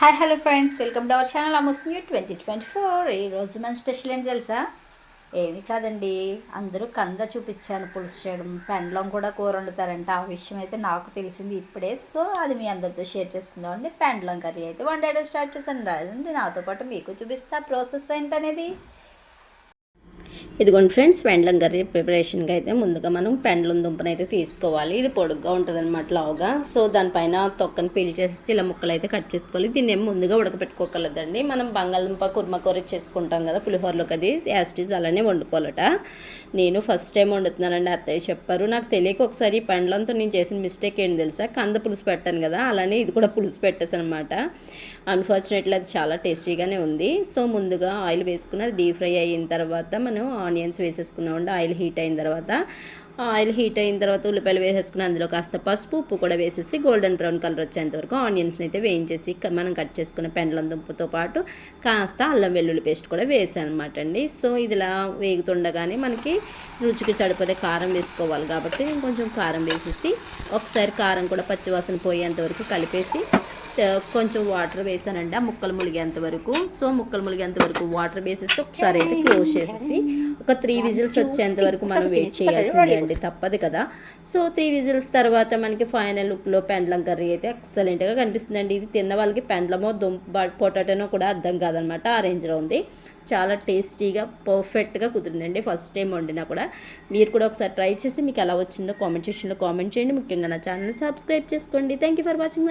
Hi hello friends welcome to our channel Amos new twenty twenty four ఈరోజు మన special ఏంటి తెలుసా? ఏమి కాదండి. అందరూ కంద చూపించాను పులుసు చేయడం పెండ్లం కూడా కూర వండుతారంట. ఆ విషయం అయితే నాకు తెలిసింది ఇప్పుడే. సో అది మీ అందరితో షేర్ చేసుకుందామండి పెండ్లం కర్రీ అయితే వండేయడం స్టార్ట్ చేశాను. రాదండి నాతో పాటు మీకు చూపిస్తా ప్రాసెస్ ఏంటనేది? ఇదిగోండి ఫ్రెండ్స్ పెండ్లం కర్రీ ప్రిపరేషన్కి అయితే ముందుగా మనం పెండ్లం దుంపను అయితే తీసుకోవాలి. ఇది పొడుగ్గా ఉంటుంది అనమాట లావుగా. సో దానిపైన తొక్కను పీల్ చేసేసి ఇలా ముక్కలు అయితే కట్ చేసుకోవాలి. దీన్ని ఏం ముందుగా ఉడకపెట్టుకోగలదండి మనం బంగాళదుంప కుర్మ కూర చేసుకుంటాం కదా పులిహోరలోకి అది యాస్టీస్ అలానే వండుకోవాలట. నేను ఫస్ట్ టైం వండుతున్నానండి అత్తయ్య చెప్పారు. నాకు తెలియక ఒకసారి ఈ పెండ్లంతో నేను చేసిన మిస్టేక్ ఏంటి తెలుసా? కంద పులుసు పెట్టాను కదా అలానే ఇది కూడా పులుసు పెట్టేసాను అనమాట అన్ఫార్చునేట్లీ అది చాలా టేస్టీగానే ఉంది. సో ముందుగా ఆయిల్ వేసుకుని అది డీప్ ఫ్రై అయిన తర్వాత మనం ఆనియన్స్ వేసేసుకున్నామండి ఆయిల్ హీట్ అయిన తర్వాత ఆయిల్ హీట్ అయిన తర్వాత ఉల్లిపాయలు వేసేసుకుని అందులో కాస్త పసుపు ఉప్పు కూడా వేసేసి గోల్డెన్ బ్రౌన్ కలర్ వచ్చేంత వరకు ఆనియన్స్ని అయితే వేయించేసి మనం కట్ చేసుకున్న పెండ్లం దుంపతో పాటు కాస్త అల్లం వెల్లుల్లి పేస్ట్ కూడా వేసాను అనమాట అండి. సో ఇదిలా వేగుతుండగానే మనకి రుచికి సరిపడే కారం వేసుకోవాలి కాబట్టి నేను కొంచెం కారం వేసేసి ఒకసారి కారం కూడా పచ్చివాసన పోయేంత వరకు కలిపేసి కొంచెం వాటర్ వేసానండి. ఆ ముక్కలు ములిగేంత వరకు. సో ముక్కలు ములిగేంత వరకు వాటర్ వేసేసి ఒకసారి అయితే క్లోజ్ చేసేసి ఒక త్రీ విజిల్స్ వచ్చేంత వరకు మనం వెయిట్ చేయాల్సిందే అండి. తప్పదు కదా. సో త్రీ విజిల్స్ తర్వాత మనకి ఫైనల్ లుక్లో పెండ్లం కర్రీ అయితే ఎక్సలెంట్గా కనిపిస్తుందండి. ఇది తిన్న వాళ్ళకి పెండ్లమో దుంప పొటాటోనో కూడా అర్థం కాదనమాట. ఆ రేంజ్లో ఉంది. చాలా టేస్టీగా పర్ఫెక్ట్గా కుదిరిందండి. ఫస్ట్ టైం వండినా కూడా. మీరు కూడా ఒకసారి ట్రై చేసి మీకు ఎలా వచ్చిందో కామెంట్ సెక్షన్లో కామెంట్ చేయండి. ముఖ్యంగా నా ఛానల్ సబ్స్క్రైబ్ చేసుకోండి. Thank you for watching my